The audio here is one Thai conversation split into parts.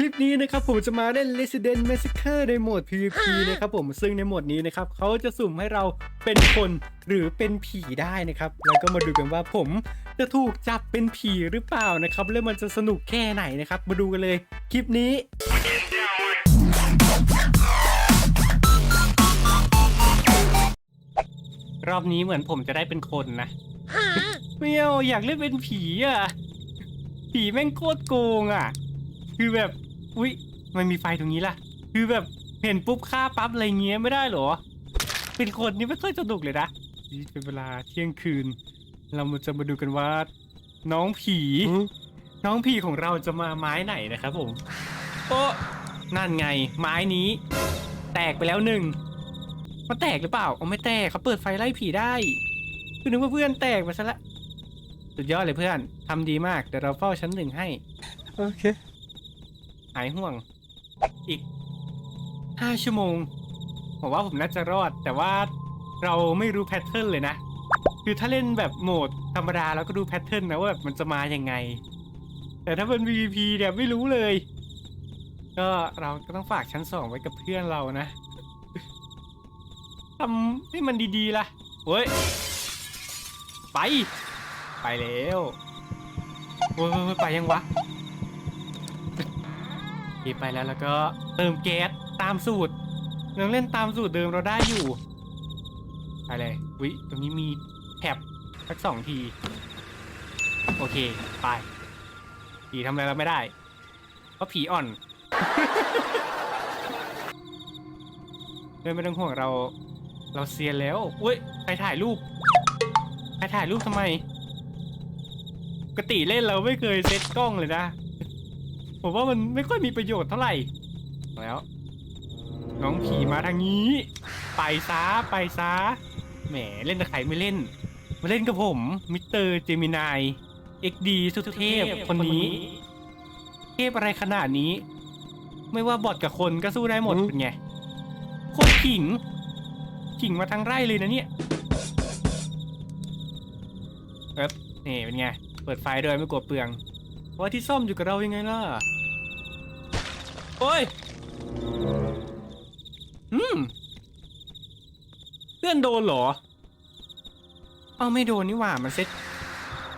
คลิปนี้นะครับผมจะมาเล่น Resident Massacre ในโหมด PVP นะครับผมซึ่งในโหมดนี้นะครับเขาจะสุ่มให้เราเป็นคนหรือเป็นผีได้นะครับ แล้วก็มาดูกันว่าผมจะถูกจับเป็นผีหรือเปล่านะครับแล้วมันจะสนุกแค่ไหนนะครับ มาดูกันเลยคลิปนี้รอบนี้เหมือนผมจะได้เป็นคนนะไม่เอาอยากเล่นเป็นผีอะ ผีแม่งโคตรโกงอะ คือแบบ อุ๊ยมันมีไฟตรงนี้ล่ะ คือแบบเห็นปุ๊บฆ่าปั๊บอะไรเงี้ยไม่ได้เหรอ เป็นคนนี่ไม่ค่อยสนุกเลยนะนี่เป็นเวลาเที่ยงคืน เรามาจะมาดูกันว่า น้องผี น้องผีของเราจะมาไม้ไหนนะครับผมโอ้นั่นไง ไม้นี้ แตกไปแล้วหนึ่งมันแตกหรือเปล่าอ๋อไม่แตกเขาเปิดไฟไล่ผีได้คือนึกว่าเพื่อนแตกไปซะละสุดยอดเลยเพื่อนทำดีมากเดี๋ยวเราเฝ้าชั้นหนึ่งให้ โอเคหายห่วง อีกห้าชั่วโมง ผมว่าผมน่าจะรอด แต่ว่าเราไม่รู้แพทเทิร์นเลยนะ คือถ้าเล่นแบบโหมดธรรมดาเราก็ดูแพทเทิร์นนะว่าแบบมันจะมายังไง แต่ถ้าเป็น PVP เนี่ยไม่รู้เลย ก็เราก็ต้องฝากชั้นสองไว้กับเพื่อนเรานะทำให้มันดีๆล่ะเว้ย ไป ไปแล้วโอ้ยไปยังวะีไปแล้วแล้วก็เติมแก๊สตามสูตรยังเล่นตามสูตรเดิมเราได้อยู่ไปเลยวิตรงนี้มีแท็บสักสองที โอเค ไปผีทำอะไรเราไม่ได้ เพราะผีอ่อนเดินไม่ต้องห่วงเรา เราเซียนแล้วอุ้ยใครถ่ายรูปใครถ่ายรูปทำไมปกติเล่นเราไม่เคยเซตกล้องเลยนะ ผมว่ามันไม่ค่อยมีประโยชน์เท่าไหร่ แล้ว น้องผีมาทางนี้ ไปซาไปซาแหมเล่นกับใครไม่เล่น มาเล่นกับผม มิสเตอร์เจมินายเอ็กดีสุดเทพคนนี้ เทพอะไรขนาดนี้ ไม่ว่าบอทกับคนก็สู้ได้หมดอืมเป็นไงโคตรขิงขิงมาทางไร่เลยนะเนี่ยเอ๊บนี่เป็นไง เปิดไฟด้วยไม่กลัวเปลือง เพราะว่าที่ซ่อมอยู่กับเรายังไงล่ะ โอ้ย อืมเพื่อนโดนเหรอ เอ้าไม่โดนนี่หว่า มันเซ็ต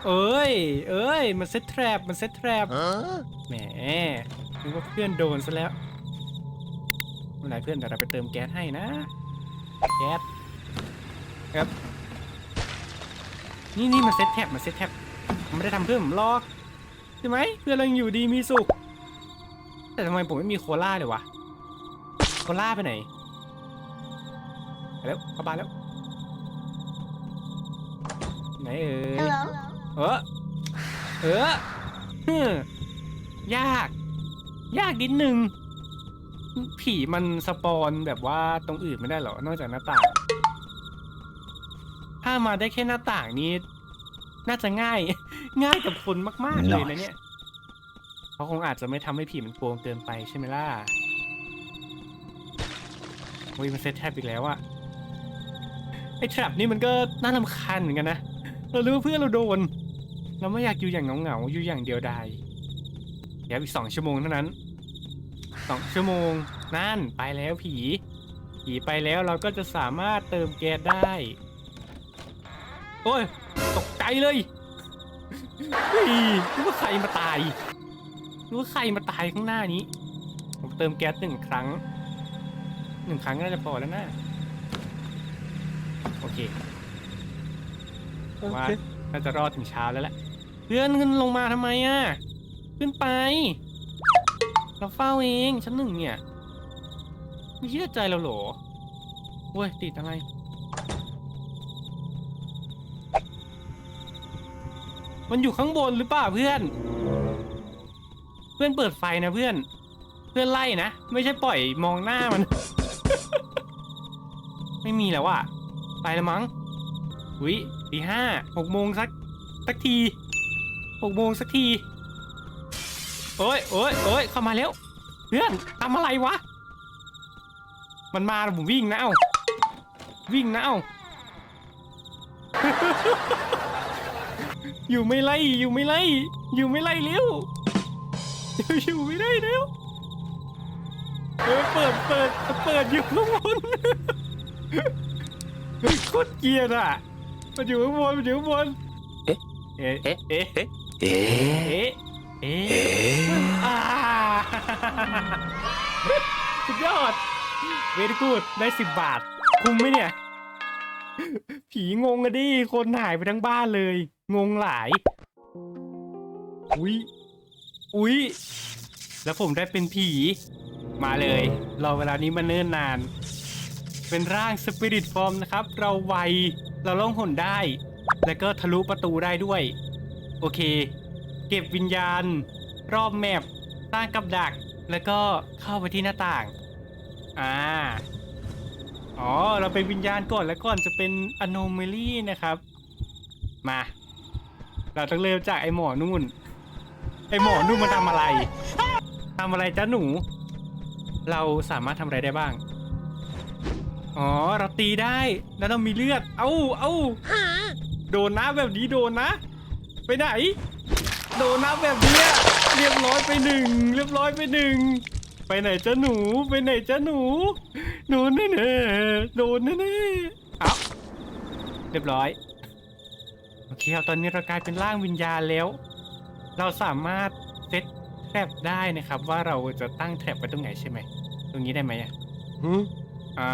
เอ้ย เอ้ย มันเซ็ตแทรปมันเซ็ตแทรปแหมนึกว่าเพื่อนโดนซะแล้วเมื่อไหร่เพื่อนเดี๋ยวเราไปเติมแก๊สให้นะ แก๊สครับ นี่นี่มาเซ็ตแท็บมาเซ็ตแท็บผมไม่ได้ทำเพื่อนผมหรอก ใช่ไหมเพื่อนเรายังอยู่ดีมีสุข แต่ทำไมผมไม่มีโคล่าเลยวะโคล่าไปไหนไปแล้วเข้าบ้านแล้ว ไหนเอ่ย Hello. เออเออฮึมยาก ยากนิดนึง ผีมันสปอนแบบว่าตรงอื่นไม่ได้เหรอ นอกจากหน้าต่าง ถ้ามาได้แค่หน้าต่างนี้ น่าจะง่าย ง่ายกับคนมาก ๆ เลยนะเนี่ยเขาคงอาจจะไม่ทำให้ผีมันโกงเกินไปใช่ไหมล่ะโอ้ยมันเซตแทบอีกแล้วอะไอ้ทรัพนี่มันก็น่ารำคาญเหมือนกันนะ เรารู้ว่าเพื่อนเราโดน เราไม่อยากอยู่อย่างเหงาๆอยู่อย่างเดียวดายเดี๋ยวอีกสองชั่วโมงเท่านั้นสองชั่วโมงนั่นไปแล้วผี ผีไปแล้วเราก็จะสามารถเติมแก๊สได้ โอ้ยตกใจ เลยเฮ้ยนึกว่าใครมาตายนึกว่าใครมาตายข้างหน้านี้ ผมเติมแก๊สหนึ่งครั้งหนึ่งครั้งก็น่าจะพอแล้วนะโอเคโอว่าเคน่าจะรอดถึงเช้าแล้วแหละเพื่อนขึ้นลงมาทำไมอะขึ้นไป เราเฝ้าเองชั้นหนึ่งเนี่ย ไม่เชื่อใจเราเหรอเว้ยติดอะไร มันอยู่ข้างบนหรือเปล่าเพื่อน เพื่อนเปิดไฟนะเพื่อน เพื่อนไล่นะ ไม่ใช่ปล่อยมองหน้ามัน ไม่มีแล้วอะไปแล้วมั้งวิตีห้าหกโมงสักสักทีหกโมงสักทีโอ้ยโอ้ยโอ้ยเข้ามาแล้วเพื่อนทำอะไรวะ มันมาผมวิ่งนะเอ้าวิ่งนะเอ้า อยู่ไม่ไล่อยู่ไม่ไล่อยู่ไม่ไล่เร็วอยู่ไม่ได้เร็วเฮ้ยเปิดเปิดเปิดอยู่ข้างบนโคตรเกลียดอะมันอยู่ข้างบนมันอยู่ข้างบนเอ๊ะเอ๊ะเอ๊ะเอ๊ะเอ๊ะเอ๊ะเอ๊ะเอ๊ะเอ๊ะอ่าสุดยอดเวรกูดได้สิบบาท คุ้มไหมเนี่ย ผีงงอะดิ คนหายไปทั้งบ้านเลย งงหลาย อุ๊ย อุ๊ย แล้วผมได้เป็นผี มาเลย รอเวลานี้มาเนิ่นนาน เป็นร่างสปิริตฟอร์มนะครับ เราไว เราล่องหนได้ แล้วก็ทะลุประตูได้ด้วย โอเค เก็บวิญญาณ รอบแมปสร้างกับดัก แล้วก็เข้าไปที่หน้าต่าง อ่า อ๋อ เราเป็นวิญญาณก่อนแล้วก่อนจะเป็น anomaly นะครับ มา เราต้องเริ่มจากไอหมอนู่น ไอหมอนู่นมันทำอะไรทำอะไรจ้าหนู เราสามารถทำอะไรได้บ้าง อ๋อ เราตีได้แล้วเรามีเลือด เอ้าเอ้าโดนนะแบบนี้โดนนะ ไปไหน โดนนะแบบนี้เรียบร้อยไปหนึ่งเรียบร้อยไปหนึ่ง ไปไหนจ้าหนูไปไหนจ้าหนูโดนแน่ๆโดนแน่ๆเอาเรียบร้อยโอเคครับตอนนี้เรากลายเป็นร่างวิญญาณแล้ว เราสามารถเซตแทร็บได้นะครับ ว่าเราจะตั้งแทร็บไว้ตรงไหนใช่ไหมตรงนี้ได้ไหมอะหืมอ่า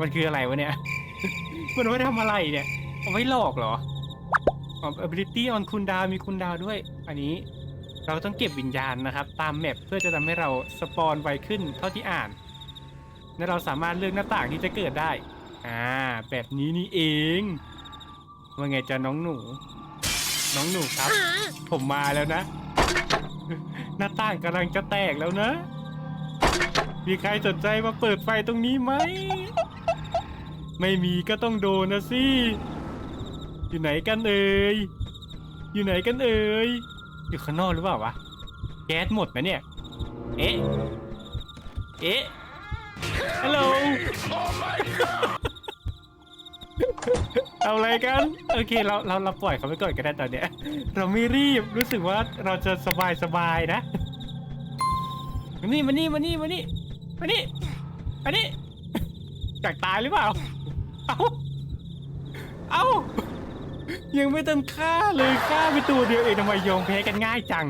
มันคืออะไรวะเนี่ย มันเอาไว้ทำอะไรเนี่ย เอาไว้หลอกเหรออ๋อ ability on คุณดาวมีคุณดาวด้วย อันนี้ เราต้องเก็บวิญญาณนะครับ ตามแมปเพื่อจะทำให้เราสปอนไวขึ้นเท่าที่อ่านและเราสามารถเลือกหน้าต่างที่จะเกิดได้ อ่า แบบนี้นี่เอง ว่าไงจะน้องหนู น้องหนูครับ ผมมาแล้วนะ หน้าต่างกำลังจะแตกแล้วนะ มีใครสนใจมาเปิดไฟตรงนี้ไหม ไม่มีก็ต้องโดนนะสิ อยู่ไหนกันเอ่ย อยู่ไหนกันเอ่ย อยู่ข้างนอกหรือเปล่าวะ แก๊สหมดนะเนี่ย เอ๊ะ เอ๊ะ ฮัลโหล เอาอะไรกัน โอเคเราเราเราปล่อยเขาไปก่อนก็ได้ตอนเนี้ย เราไม่รีบรู้สึกว่าเราจะสบายสบายๆนะมานี่มานี่มานี่มานี่มานี่มานี่อยากตายหรือเปล่า เอาเอา ยังไม่เต็มค่าเลยค่าไปตัวเดียวเองทำไมยอมแพ้กันง่ายจัง